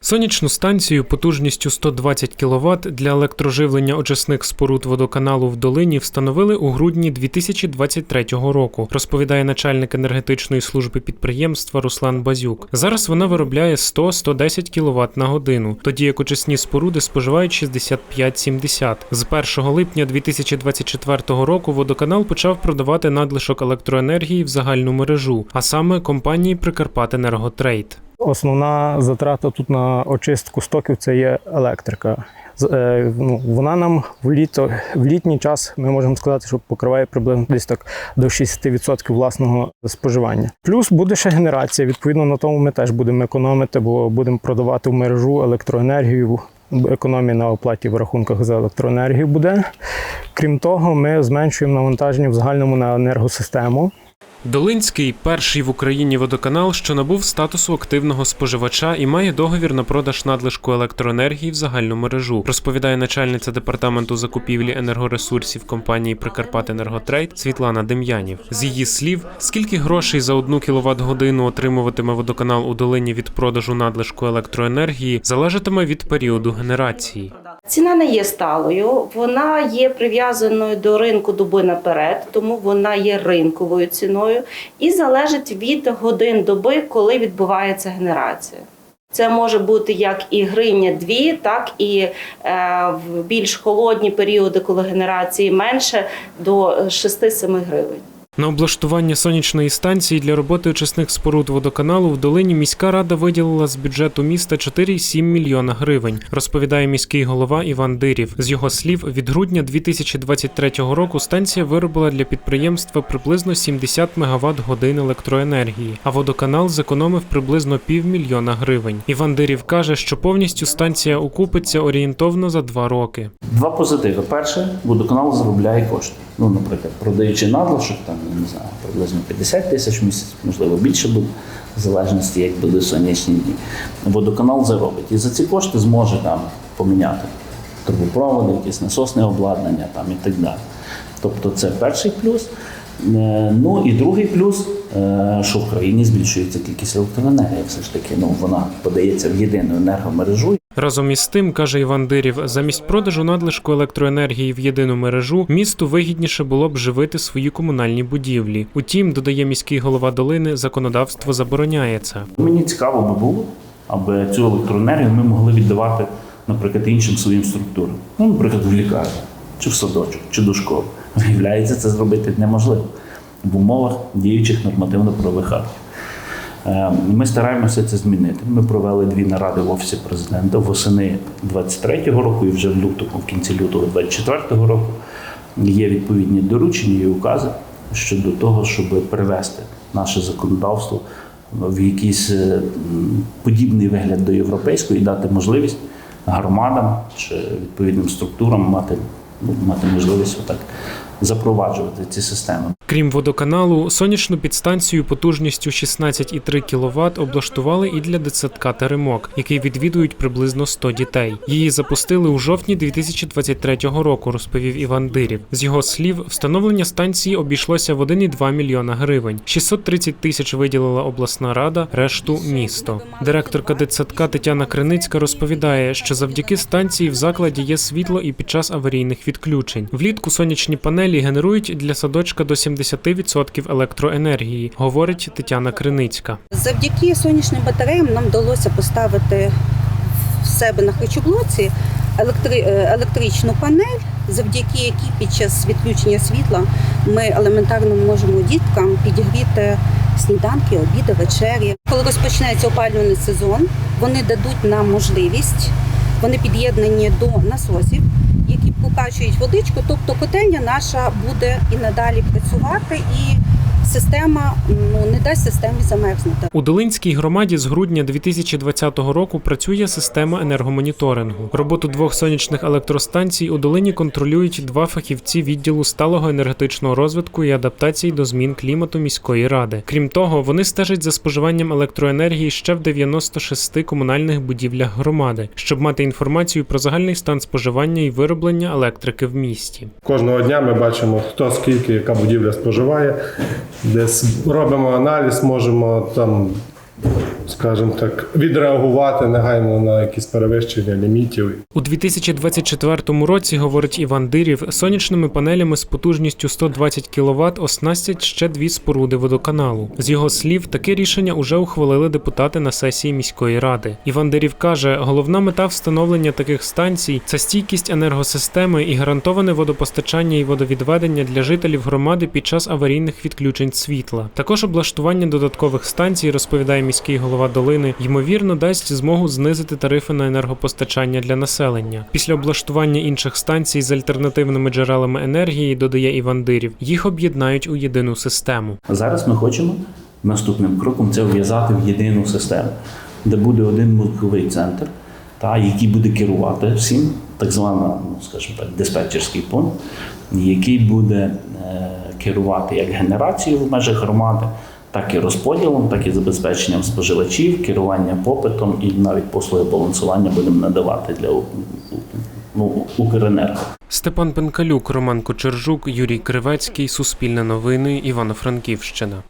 Сонячну станцію потужністю 120 кВт для електроживлення очисних споруд водоканалу в долині встановили у грудні 2023 року, розповідає начальник енергетичної служби підприємства Руслан Базюк. Зараз вона виробляє 100-110 кВт на годину, тоді як очисні споруди споживають 65-70. З 1 липня 2024 року водоканал почав продавати надлишок електроенергії в загальну мережу, а саме компанії Прикарпатенерготрейд. Основна затрата тут на очистку стоків це є електрика. Е, Ну, вона нам в літо в літній час ми можемо сказати, що покриває приблизно десь так до 60% власного споживання. Плюс буде ще генерація. Відповідно, на тому ми теж будемо економити, бо будемо продавати в мережу електроенергію. Економія на оплаті в рахунках за електроенергію буде. Крім того, ми зменшуємо навантаження в загальному на енергосистему. Долинський перший в Україні водоканал, що набув статусу активного споживача і має договір на продаж надлишку електроенергії в загальну мережу, розповідає начальниця департаменту закупівлі енергоресурсів компанії Прикарпатенерготрейд Світлана Дем'янів. З її слів, скільки грошей за одну кіловат годину отримуватиме водоканал у долині від продажу надлишку електроенергії, залежатиме від періоду генерації. Ціна не є сталою, вона є прив'язаною до ринку доби наперед, тому вона є ринковою ціною і залежить від годин доби, коли відбувається генерація. Це може бути як і гривня дві, так і е, в більш холодні періоди, коли генерації менше, до 6-7 гривень. На облаштування сонячної станції для роботи очисних споруд водоканалу в долині міська рада виділила з бюджету міста 4,7 мільйона гривень, розповідає міський голова Іван Дирів. З його слів, від грудня 2023 року станція виробила для підприємства приблизно 70 МВт годин електроенергії, а водоканал зекономив приблизно півмільйона гривень. Іван Дирів каже, що повністю станція окупиться орієнтовно за два роки. Два позитиви. Перше, водоканал заробляє кошти. Ну, наприклад, продаючи надлишок, там, я не знаю, приблизно 50 тисяч в місяць, можливо, більше буде, в залежності, як були сонячні дні. Водоканал заробить. І за ці кошти зможе там поміняти трубопроводи, якісь насосне обладнання там, і так далі. Тобто це перший плюс. Е, Ну і другий плюс, е, що в країні збільшується кількість електроенергії. Все ж таки, ну вона подається в єдину енергомережу. Разом із тим, каже Іван Дирів, замість продажу надлишку електроенергії в єдину мережу місту вигідніше було б живити свої комунальні будівлі. Утім, додає міський голова долини, законодавство забороняє це. Мені цікаво би було, аби цю електроенергію ми могли віддавати, наприклад, іншим своїм структурам. Ну, наприклад, в лікарню, чи в садочок, чи до школи. Виявляється, це зробити неможливо в умовах діючих нормативно-правових актів. Е, Ми стараємося це змінити. Ми провели дві наради в офісі президента восени 23-го року і вже в лютому, в кінці лютого 24-го року. Є відповідні доручення і укази щодо того, щоб привести наше законодавство в якийсь е, подібний вигляд до європейського і дати можливість громадам чи відповідним структурам мати, ну, мати можливість отак запроваджувати ці системи. Крім водоканалу, сонячну підстанцію потужністю 16,3 кВт облаштували і для дитсадка Теремок, який відвідують приблизно 100 дітей. Її запустили у жовтні 2023 року, розповів Іван Дирів. З його слів, встановлення станції обійшлося в 1,2 мільйона гривень. 630 тисяч виділила обласна рада, решту місто. Директорка дитсадка Тетяна Криницька розповідає, що завдяки станції в закладі є світло і під час аварійних відключень. Влітку сонячні панелі генерують для садочка до 70% електроенергії, говорить Тетяна Криницька. Завдяки сонячним батареям нам вдалося поставити в себе на харчоблоці електри... е, електричну панель, завдяки якій під час відключення світла ми елементарно можемо діткам підігріти сніданки, обіди, вечері. Коли розпочнеться опалювальний сезон, вони дадуть нам можливість, вони під'єднані до насосів, які покачують водичку, тобто котельня наша буде і надалі працювати, і система ну, не дасть системі замерзнути. У Долинській громаді з грудня 2020 року працює система енергомоніторингу. Роботу двох сонячних електростанцій у долині контролюють два фахівці відділу сталого енергетичного розвитку і адаптації до змін клімату міської ради. Крім того, вони стежать за споживанням електроенергії ще в 96 комунальних будівлях громади, щоб мати інформацію про загальний стан споживання і вироблення електрики в місті. Кожного дня ми бачимо, хто скільки, яка будівля споживає. Десь робимо аналіз, можемо там скажімо так, відреагувати негайно на якісь перевищення лімітів. У 2024 році, говорить Іван Дирів, сонячними панелями з потужністю 120 кВт оснастять ще дві споруди водоканалу. З його слів, таке рішення уже ухвалили депутати на сесії міської ради. Іван Дирів каже, головна мета встановлення таких станцій це стійкість енергосистеми і гарантоване водопостачання і водовідведення для жителів громади під час аварійних відключень світла. Також облаштування додаткових станцій, розповідає міський голова долини, ймовірно дасть змогу знизити тарифи на енергопостачання для населення. Після облаштування інших станцій з альтернативними джерелами енергії, додає Іван Дирів, їх об'єднають у єдину систему. Зараз ми хочемо наступним кроком це в'язати в єдину систему, де буде один мозковий центр, та, який буде керувати всім, так звана, ну, скажімо так, диспетчерський пункт, який буде е, керувати як генерацією в межах громади, так і розподілом, так і забезпеченням споживачів, керування попитом і навіть послуги балансування будемо надавати для ну, Укренерго. Степан Пенкалюк, Роман Кочержук, Юрій Кривецький, Суспільне новини, Івано-Франківщина.